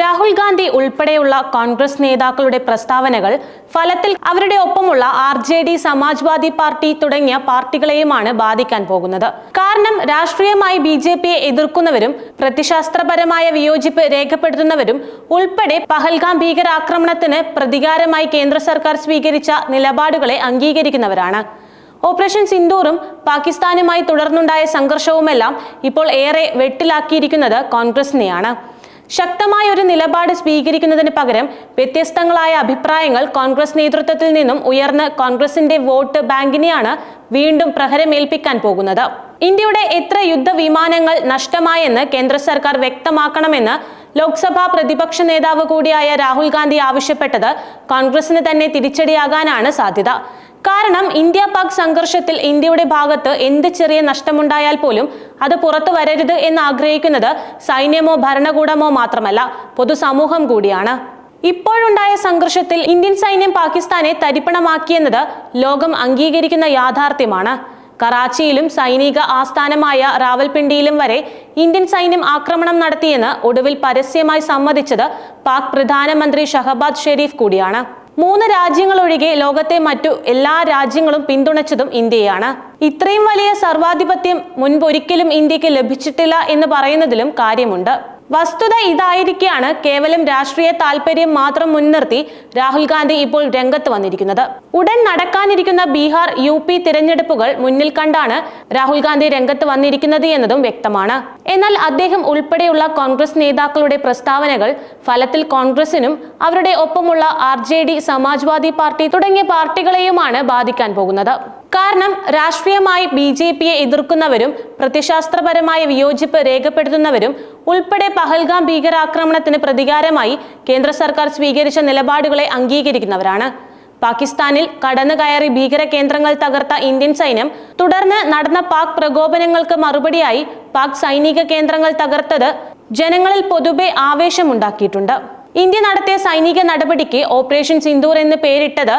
രാഹുൽ ഗാന്ധി ഉൾപ്പെടെയുള്ള കോൺഗ്രസ് നേതാക്കളുടെ പ്രസ്താവനകൾ ഫലത്തിൽ അവരുടെ ഒപ്പമുള്ള R J D Samajwadi party തുടങ്ങിയ പാർട്ടികളെയുമാണ് ബാധിക്കാൻ പോകുന്നത്. കാരണം രാഷ്ട്രീയമായി ബി ജെ പിയെ എതിർക്കുന്നവരും പ്രതിശാസ്ത്രപരമായ വിയോജിപ്പ് രേഖപ്പെടുത്തുന്നവരും ഉൾപ്പെടെ പഹൽഗാം ഭീകരാക്രമണത്തിന് പ്രതികാരമായി കേന്ദ്ര സർക്കാർ സ്വീകരിച്ച നിലപാടുകളെ അംഗീകരിക്കുന്നവരാണ്. ഓപ്പറേഷൻ സിന്ദൂറും പാകിസ്ഥാനുമായി തുടർന്നുണ്ടായ സംഘർഷവുമെല്ലാം ഇപ്പോൾ ഏറെ വെട്ടിലാക്കിയിരിക്കുന്നത് കോൺഗ്രസിനെയാണ്. ശക്തമായ ഒരു നിലപാട് സ്വീകരിക്കുന്നതിന് പകരം വ്യത്യസ്തങ്ങളായ അഭിപ്രായങ്ങൾ കോൺഗ്രസ് നേതൃത്വത്തിൽ നിന്നും ഉയർന്ന് കോൺഗ്രസിന്റെ വോട്ട് ബാങ്കിനെയാണ് വീണ്ടും പ്രഹരമേൽപ്പിക്കാൻ പോകുന്നത്. ഇന്ത്യയുടെ എത്ര യുദ്ധവിമാനങ്ങൾ നഷ്ടമായെന്ന് കേന്ദ്ര സർക്കാർ വ്യക്തമാക്കണമെന്ന് ലോക്സഭാ പ്രതിപക്ഷ നേതാവ് കൂടിയായ രാഹുൽ ഗാന്ധി ആവശ്യപ്പെട്ടത് കോൺഗ്രസിന് തന്നെ തിരിച്ചടിയാകാനാണ് സാധ്യത. കാരണം ഇന്ത്യ പാക് സംഘർഷത്തിൽ ഇന്ത്യയുടെ ഭാഗത്ത് എന്ത് ചെറിയ നഷ്ടമുണ്ടായാൽ പോലും അത് പുറത്തു വരരുത് എന്ന് ആഗ്രഹിക്കുന്നത് സൈന്യമോ ഭരണകൂടമോ മാത്രമല്ല പൊതുസമൂഹം കൂടിയാണ്. ഇപ്പോഴുണ്ടായ സംഘർഷത്തിൽ ഇന്ത്യൻ സൈന്യം പാകിസ്ഥാനെ തരിപ്പണമാക്കിയെന്നത് ലോകം അംഗീകരിക്കുന്ന യാഥാർത്ഥ്യമാണ്. കറാച്ചിയിലും സൈനിക ആസ്ഥാനമായ റാവൽപിണ്ടിയിലും വരെ ഇന്ത്യൻ സൈന്യം ആക്രമണം നടത്തിയെന്ന് ഒടുവിൽ പരസ്യമായി സമ്മതിച്ചത് പാക് പ്രധാനമന്ത്രി ഷഹബാദ് ഷെരീഫ് കൂടിയാണ്. മൂന്ന് രാജ്യങ്ങളൊഴികെ ലോകത്തെ മറ്റു എല്ലാ രാജ്യങ്ങളും പിന്തുണച്ചതും ഇന്ത്യയാണ്. ഇത്രയും വലിയ സർവാധിപത്യം മുൻപൊരിക്കലും ഇന്ത്യയ്ക്ക് ലഭിച്ചിട്ടില്ല എന്ന് പറയുന്നതിലും കാര്യമുണ്ട്. വസ്തുത ഇതായിരിക്കെയാണ് കേവലം രാഷ്ട്രീയ താല്പര്യം മാത്രം മുൻനിർത്തി രാഹുൽ ഗാന്ധി ഇപ്പോൾ രംഗത്ത് വന്നിരിക്കുന്നത്. ഉടൻ നടക്കാനിരിക്കുന്ന ബീഹാർ യു പി തിരഞ്ഞെടുപ്പുകൾ മുന്നിൽ കണ്ടാണ് രാഹുൽ ഗാന്ധി രംഗത്ത് വന്നിരിക്കുന്നത് എന്നതും വ്യക്തമാണ്. എന്നാൽ അദ്ദേഹം ഉൾപ്പെടെയുള്ള കോൺഗ്രസ് നേതാക്കളുടെ പ്രസ്താവനകൾ ഫലത്തിൽ കോൺഗ്രസിനും അവരുടെ ഒപ്പമുള്ള R J D Samajwadi party തുടങ്ങിയ പാർട്ടികളെയുമാണ് ബാധിക്കാൻ പോകുന്നത്. കാരണം രാഷ്ട്രീയമായി ബി ജെ പിയെ എതിർക്കുന്നവരും പ്രത്യശാസ്ത്രപരമായ വിയോജിപ്പ് രേഖപ്പെടുത്തുന്നവരും ഉൾപ്പെടെ പഹൽഗാം ഭീകരാക്രമണത്തിന് പ്രതികാരമായി കേന്ദ്ര സർക്കാർ സ്വീകരിച്ച നിലപാടുകളെ അംഗീകരിക്കുന്നവരാണ്. പാകിസ്ഥാനിൽ കടന്നു കയറി ഭീകര കേന്ദ്രങ്ങൾ തകർത്ത ഇന്ത്യൻ സൈന്യം തുടർന്ന് നടന്ന പാക് പ്രകോപനങ്ങൾക്ക് മറുപടിയായി പാക് സൈനിക കേന്ദ്രങ്ങൾ തകർത്തത് ജനങ്ങളിൽ പൊതുവെ ആവേശമുണ്ടാക്കിയിട്ടുണ്ട്. ഇന്ത്യ നടത്തിയ സൈനിക നടപടിക്ക് ഓപ്പറേഷൻ സിന്ദൂർ എന്ന് പേരിട്ടത്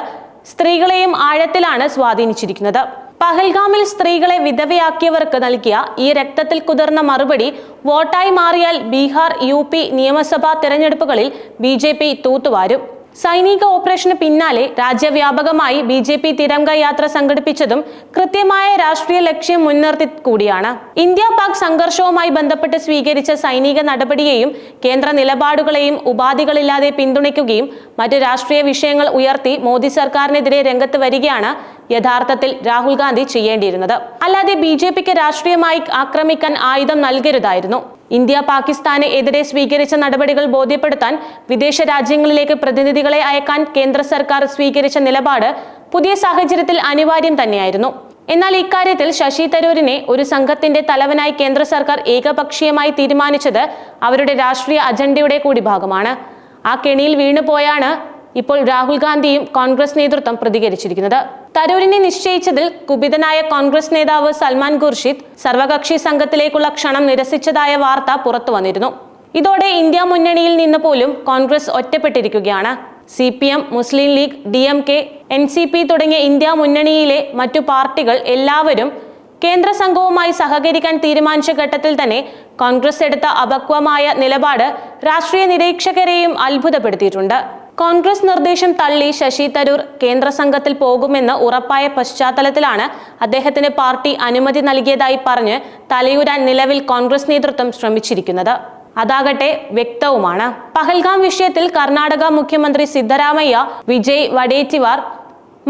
സ്ത്രീകളെയും ആഴത്തിലാണ് സ്വാധീനിച്ചിരിക്കുന്നത്. പഹൽഗാമിൽ സ്ത്രീകളെ വിധവയാക്കിയവർക്ക് നൽകിയ ഈ രക്തത്തിൽ കുതിർന്ന മറുപടി വോട്ടായി മാറിയാൽ ബീഹാർ യു പി നിയമസഭാ തെരഞ്ഞെടുപ്പുകളിൽ ബി ജെ പി തൂത്തുവാരും. സൈനിക ഓപ്പറേഷന് പിന്നാലെ രാജ്യവ്യാപകമായി ബി ജെ പി തിരംഗ യാത്ര സംഘടിപ്പിച്ചതും കൃത്യമായ രാഷ്ട്രീയ ലക്ഷ്യം മുൻനിർത്തി കൂടിയാണ്. ഇന്ത്യ പാക് സംഘർഷവുമായി ബന്ധപ്പെട്ട് സ്വീകരിച്ച സൈനിക നടപടിയെയും കേന്ദ്ര നിലപാടുകളെയും ഉപാധികളില്ലാതെ പിന്തുണയ്ക്കുകയും മറ്റ് രാഷ്ട്രീയ വിഷയങ്ങൾ ഉയർത്തി മോദി സർക്കാരിനെതിരെ രംഗത്ത് വരികയാണ് യഥാർത്ഥത്തിൽ രാഹുൽ ഗാന്ധി ചെയ്യേണ്ടിയിരുന്നത്. അല്ലാതെ ബി ജെ പിക്ക് രാഷ്ട്രീയമായി ആക്രമിക്കാൻ ആയുധം നൽകരുതായിരുന്നു. ഇന്ത്യ പാകിസ്ഥാനെ എതിരെ സ്വീകരിച്ച നടപടികൾ ബോധ്യപ്പെടുത്താൻ വിദേശ രാജ്യങ്ങളിലേക്ക് പ്രതിനിധികളെ അയക്കാൻ കേന്ദ്ര സർക്കാർ സ്വീകരിച്ച നിലപാട് പുതിയ സാഹചര്യത്തിൽ അനിവാര്യം തന്നെയായിരുന്നു. എന്നാൽ ഇക്കാര്യത്തിൽ ശശി തരൂരിനെ ഒരു സംഘത്തിന്റെ തലവനായി കേന്ദ്ര സർക്കാർ ഏകപക്ഷീയമായി തീരുമാനിച്ചത് അവരുടെ രാഷ്ട്രീയ അജണ്ടയുടെ കൂടി ഭാഗമാണ് ആ കെണിയിൽ വീണുപോയാണ് ഇപ്പോൾ രാഹുൽ ഗാന്ധിയും കോൺഗ്രസ് നേതൃത്വം പ്രതികരിച്ചിരിക്കുന്നത്. തരൂരിനെ നിശ്ചയിച്ചതിൽ കുപിതനായ കോൺഗ്രസ് നേതാവ് സൽമാൻ ഖുർഷിദ് സർവകക്ഷി സംഘത്തിലേക്കുള്ള ക്ഷണം നിരസിച്ചതായ വാർത്ത പുറത്തു വന്നിരുന്നു. ഇതോടെ ഇന്ത്യ മുന്നണിയിൽ നിന്ന് പോലും Congress ഒറ്റപ്പെട്ടിരിക്കുകയാണ്. C P M Muslim League D M K N C P തുടങ്ങിയ ഇന്ത്യ മുന്നണിയിലെ മറ്റു പാർട്ടികൾ എല്ലാവരും കേന്ദ്ര സംഘവുമായി സഹകരിക്കാൻ തീരുമാനിച്ച ഘട്ടത്തിൽ തന്നെ കോൺഗ്രസ് എടുത്ത അപക്വമായ നിലപാട് രാഷ്ട്രീയ നിരീക്ഷകരെയും അത്ഭുതപ്പെടുത്തിയിട്ടുണ്ട്. കോൺഗ്രസ് നിർദ്ദേശം തള്ളി ശശി തരൂർ കേന്ദ്ര സംഘത്തിൽ പോകുമെന്ന് ഉറപ്പായ പശ്ചാത്തലത്തിലാണ് അദ്ദേഹത്തിന് പാർട്ടി അനുമതി നൽകിയതായി പറഞ്ഞ് തലയൂരാൻ നിലവിൽ കോൺഗ്രസ് നേതൃത്വം ശ്രമിച്ചിരിക്കുന്നത്. അതാകട്ടെ വ്യക്തവുമാണ്. പഹൽഗാം വിഷയത്തിൽ കർണാടക മുഖ്യമന്ത്രി സിദ്ധരാമയ്യ വിജയ് വഡേറ്റിവാർ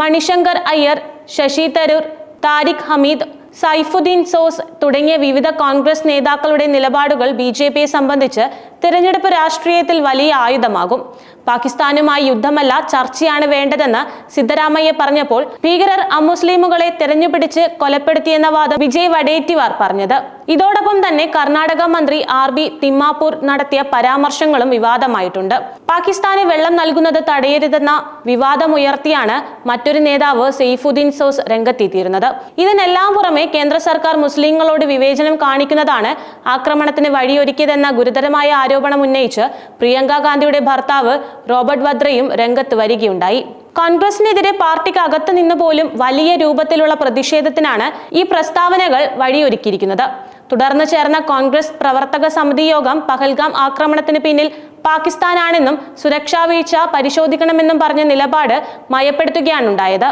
മണിശങ്കർ അയ്യർ ശശി തരൂർ താരിഖ് ഹമീദ് സൈഫുദ്ദീൻ സോസ് തുടങ്ങിയ വിവിധ കോൺഗ്രസ് നേതാക്കളുടെ നിലപാടുകൾ ബി ജെ പിയെ സംബന്ധിച്ച് തിരഞ്ഞെടുപ്പ് രാഷ്ട്രീയത്തിൽ വലിയ ആയുധമാകും. പാകിസ്ഥാനുമായി യുദ്ധമല്ല ചർച്ചയാണ് വേണ്ടതെന്ന് സിദ്ധരാമയ്യ പറഞ്ഞപ്പോൾ ഭീകരർ അമുസ്ലിമുകളെ തെരഞ്ഞുപിടിച്ച് കൊലപ്പെടുത്തിയെന്ന വാദം വിജയ് വഡേറ്റിവാർ പറഞ്ഞത്. ഇതോടൊപ്പം തന്നെ കർണാടക മന്ത്രി ആർ ബി തിമ്മാപൂർ നടത്തിയ പരാമർശങ്ങളും വിവാദമായിട്ടുണ്ട്. പാകിസ്ഥാന് വെള്ളം നൽകുന്നത് തടയരുതെന്ന വിവാദമുയർത്തിയാണ് മറ്റൊരു നേതാവ് സെയ്ഫുദ്ദീൻ സോസ് രംഗത്തെത്തിയിരുന്നത്. ഇതിനെല്ലാം പുറമെ കേന്ദ്ര സർക്കാർ മുസ്ലിങ്ങളോട് വിവേചനം കാണിക്കുന്നതാണ് ആക്രമണത്തിന് വഴിയൊരുക്കിയതെന്ന ഗുരുതരമായ ആരോപണം ഉന്നയിച്ച് പ്രിയങ്ക ഗാന്ധിയുടെ ഭർത്താവ് റോബർട്ട് വദ്രയും രംഗത്ത് വരികയുണ്ടായി. കോൺഗ്രസിനെതിരെ പാർട്ടിക്ക് അകത്തു നിന്ന് പോലും വലിയ രൂപത്തിലുള്ള പ്രതിഷേധത്തിനാണ് ഈ പ്രസ്താവനകൾ വഴിയൊരുക്കിയിരിക്കുന്നത്. തുടർന്ന് ചേർന്ന കോൺഗ്രസ് പ്രവർത്തക സമിതി യോഗം പഹൽഗാം ആക്രമണത്തിന് പിന്നിൽ പാകിസ്ഥാനാണെന്നും സുരക്ഷാ വീഴ്ച പരിശോധിക്കണമെന്നും പറഞ്ഞ നിലപാട് മയപ്പെടുത്തുകയാണുണ്ടായത്.